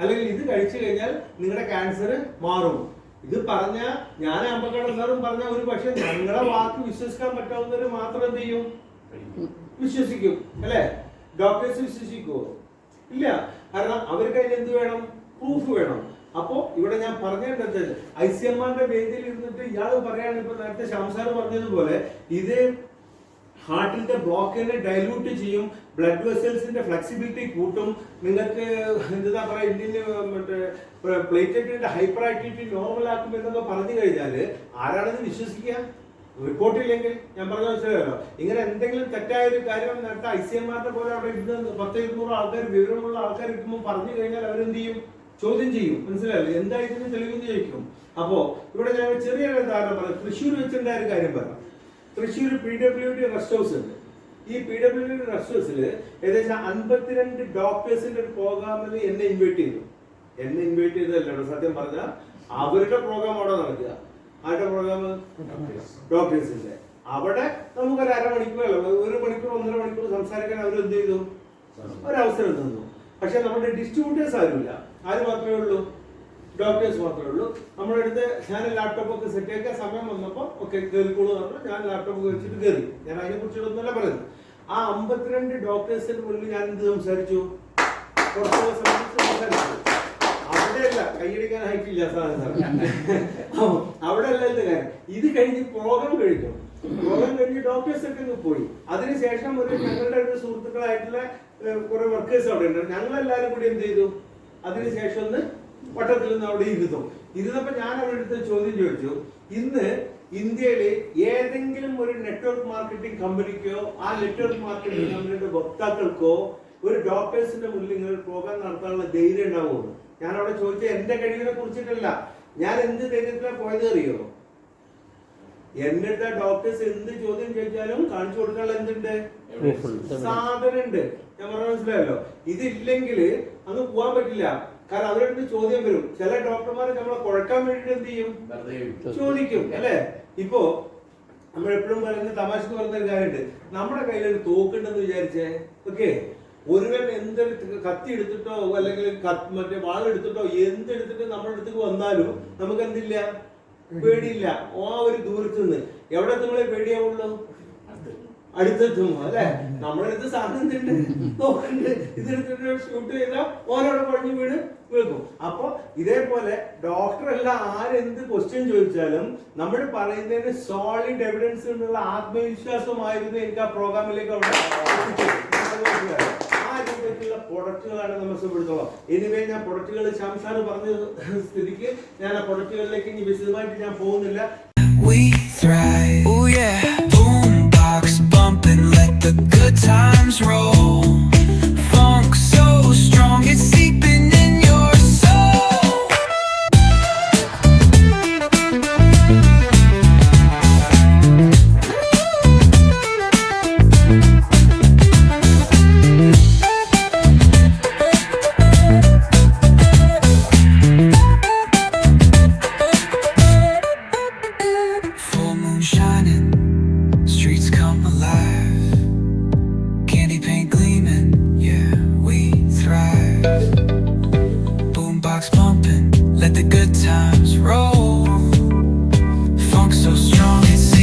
അല്ലെങ്കിൽ ഇത് കഴിച്ചു കഴിഞ്ഞാൽ നിങ്ങളുടെ ക്യാൻസർ മാറും. ഇത് പറഞ്ഞ ഞാൻ അമ്പക്കട സാറും പറഞ്ഞ ഒരു പക്ഷെ ഞങ്ങളെ വാക്ക് വിശ്വസിക്കാൻ പറ്റാവുന്നവര് മാത്രം എന്ത് ചെയ്യും? വിശ്വസിക്കും. അല്ലെ? ഡോക്ടേഴ്സ് വിശ്വസിക്കുമോ ഇല്ല. കാരണം അവർക്ക് അതിന് എന്ത് വേണം? പ്രൂഫ് വേണം. അപ്പോ ഇവിടെ ഞാൻ പറഞ്ഞത് ഐ സി എം ആറിന്റെ വേദിയിൽ ഇരുന്നിട്ട് ഇയാൾ പറയാണ് ഇപ്പൊ നേരത്തെ ശംസാർ പറഞ്ഞതുപോലെ ഇത് ഹാർട്ടിന്റെ ബ്ലോക്കിനെ ഡൈല്യൂട്ട് ചെയ്യും ബ്ലഡ് വെസൽസിന്റെ ഫ്ലെക്സിബിലിറ്റി കൂട്ടും. നിങ്ങൾക്ക് എന്താ പറയാ ഇന്ത്യൻ മറ്റേ പ്ലേറ്ററ്റിന്റെ ഹൈപ്പർ ആക്ടിവിറ്റി നോർമൽ ആക്കും എന്നൊക്കെ പറഞ്ഞു കഴിഞ്ഞാൽ ആരാണെന്ന് വിശ്വസിക്കുക? റിപ്പോർട്ട് ഇല്ലെങ്കിൽ ഞാൻ പറഞ്ഞ മനസ്സിലായല്ലോ. ഇങ്ങനെ എന്തെങ്കിലും തെറ്റായ ഒരു കാര്യം നേരത്തെ ഐ സി എം ആറിന്റെ പോലെ അവിടെ ഇരുന്ന് പത്ത് ഇരുന്നൂറ് ആൾക്കാർ വിവരമുള്ള ആൾക്കാർ ഇരിക്കുമ്പോൾ പറഞ്ഞു കഴിഞ്ഞാൽ അവരെന്ത് ചെയ്യും? ചോദ്യം ചെയ്യും. മനസ്സിലായല്ലോ? എന്താ തെളിവെന്ന് ചോദിക്കും. അപ്പോ ഇവിടെ ഞാൻ ചെറിയ ചെറിയൊരു ഉദാഹരണം പറയാം. തൃശ്ശൂർ വെച്ചിട്ടുണ്ടായ ഒരു കാര്യം പറയാം. Thrissur P W D rest house ഉണ്ട്. ഈ പി ഡബ്ല്യു ഡി റെസ്റ്റ് ഹൗസിൽ ഏകദേശം അൻപത്തിരണ്ട് ഡോക്ടേഴ്സിന്റെ ഒരു പ്രോഗ്രാമിൽ എന്നെ ഇൻവൈറ്റ് ചെയ്തു. എന്നെ ഇൻവൈറ്റ് ചെയ്തല്ലോ സത്യം പറഞ്ഞാൽ അവരുടെ പ്രോഗ്രാം അവിടെ നടക്കുക. ആരുടെ പ്രോഗ്രാം ഡോക്ടേഴ്സിന്റെ. അവിടെ നമുക്കൊരു അരമണിക്കൂർ ഒരു മണിക്കൂർ ഒന്നര മണിക്കൂർ സംസാരിക്കാൻ അവർ എന്ത് ചെയ്തു? ഒരവസരം തന്നു. പക്ഷെ നമ്മുടെ ഡിസ്ട്രിബ്യൂട്ടേഴ്സ് ആരുമില്ല. ആര് മാത്രമേ ഉള്ളൂ? ഡോക്ടേഴ്സ് മാത്രമേ ഉള്ളൂ. നമ്മുടെ അടുത്ത് ഞാൻ ലാപ്ടോപ്പ് ഒക്കെ സെറ്റ് ആക്കിയ സമയം വന്നപ്പോൾ ഒക്കെ കയറിക്കോളൂ പറഞ്ഞു. ഞാൻ ലാപ്ടോപ്പ് വെച്ചിട്ട് കയറി ഞാൻ അതിനെ കുറിച്ചൊന്നുമല്ല പറയുന്നത് ആ അമ്പത്തിരണ്ട് ഡോക്ടേഴ്സിന് മുന്നിൽ ഞാൻ എന്ത് സംസാരിച്ചു? കുറച്ച് മുമ്പ് സംസാരിച്ചു. അവിടെയല്ല കൈയടിക്കാൻ ഹൈറ്റില്ല സാധനം അവിടെ അല്ല എന്ത് കാര്യം. ഇത് കഴിഞ്ഞ് പ്രോഗ്രാം കഴിഞ്ഞു. പ്രോഗ്രാം കഴിഞ്ഞ് ഡോക്ടേഴ്സ് ഒക്കെ പോയി. അതിനുശേഷം ഒരു ഞങ്ങളുടെ ഒരു സുഹൃത്തുക്കളായിട്ടുള്ള കുറെ വർക്കേഴ്സ് അവിടെ ഉണ്ട്. ഞങ്ങളെല്ലാരും കൂടി എന്ത് ചെയ്തു? അതിനുശേഷം ഒന്ന് വട്ടത്തിൽ നിന്ന് അവിടെ ഇരുന്നു. ഇരുന്നപ്പോൾ ഞാൻ അവിടെ അടുത്ത് ചോദ്യം ചോദിച്ചു ഇന്ന് ഇന്ത്യയിലെ ഏതെങ്കിലും ഒരു നെറ്റ്വർക്ക് മാർക്കറ്റിംഗ് കമ്പനിക്കോ ആ നെറ്റ്വർക്ക് മാർക്കറ്റിംഗ് കമ്പനിയുടെ വക്താക്കൾക്കോ ഒരു ഡോക്ടേഴ്സിന്റെ മുന്നിൽ ഇങ്ങനെ പ്രോഗ്രാം നടത്താനുള്ള ധൈര്യം ഉണ്ടാവുമെന്ന് ഞാൻ അവിടെ ചോദിച്ച എന്റെ കഴിവിനെ കുറിച്ചിട്ടല്ല. ഞാൻ എന്ത് ധൈര്യത്തിലാണ് പോയത് അറിയോ? എന്റെ അടുത്ത ഡോക്ടേഴ്സ് എന്ത് ചോദ്യം ചോദിച്ചാലും കാണിച്ചു കൊടുക്കാനുള്ള എന്തുണ്ട്? സാധനം ഉണ്ട് ഞാൻ പറഞ്ഞ മനസ്സിലായല്ലോ? ഇതില്ലെങ്കിൽ അങ്ങ് പോകാൻ പറ്റില്ല. കാരണം അവരുടെ അടുത്ത് ചോദ്യം വരും. ചില ഡോക്ടർമാരെ നമ്മളെ കുഴക്കാൻ വേണ്ടിട്ട് എന്ത് ചെയ്യും? ചോദിക്കും അല്ലെ? ഇപ്പോ നമ്മൾ എപ്പോഴും പറയുന്ന തമാശ പറയുന്ന ഒരു കാര്യമുണ്ട്. നമ്മുടെ കയ്യിൽ ഒരു തോക്കുണ്ടെന്ന് വിചാരിച്ചേ? ഓക്കെ? ഒരുവൻ എന്തൊരു കത്തി എടുത്തിട്ടോ അല്ലെങ്കിൽ മറ്റേ വാളെടുത്തിട്ടോ എന്തെടുത്തിട്ട് നമ്മുടെ അടുത്തേക്ക് വന്നാലും നമുക്ക് എന്തില്ല? പേടിയില്ല. ആ ഒരു ദൂരത്ത് നിന്ന്. എവിടെ നിങ്ങളെ പേടിയാവുള്ളൂ? അടുത്തെത്തുമോ അല്ലെ? നമ്മളെടുത്ത് സാധനം നോക്കണ്ട്. ഇതെടുത്തിട്ട് ഷൂട്ട് ചെയ്താൽ ഓരോടെ പഴഞ്ഞു വീണ് വീൾക്കും അപ്പൊ ഇതേപോലെ ഡോക്ടർ അല്ല ആരെന്ത് ക്വസ്റ്റ്യൻ ചോദിച്ചാലും നമ്മൾ പറയുന്നതിന് സോളിഡ് എവിഡൻസ് എന്നുള്ള ആത്മവിശ്വാസമായിരുന്നു എനിക്ക് ആ പ്രോഗ്രാമിലേക്ക് അവിടെ എത്തിച്ചത്. ആ രൂപത്തിലുള്ള പ്രൊഡക്റ്റുകളാണ് നമ്മൾ സുഖപ്പെടുത്തുള്ളൂ എനിവേ ഞാൻ പ്രൊഡക്റ്റുകൾ ശംസാർ പറഞ്ഞ സ്ഥിതിക്ക് ഞാൻ ആ പ്രൊഡക്റ്റുകളിലേക്ക് ഇനി വിശദമായിട്ട് ഞാൻ പോകുന്നില്ല. We thrive. Oh yeah, the good times roll. Boombox pumping, let the good times roll. Funk so strong, it's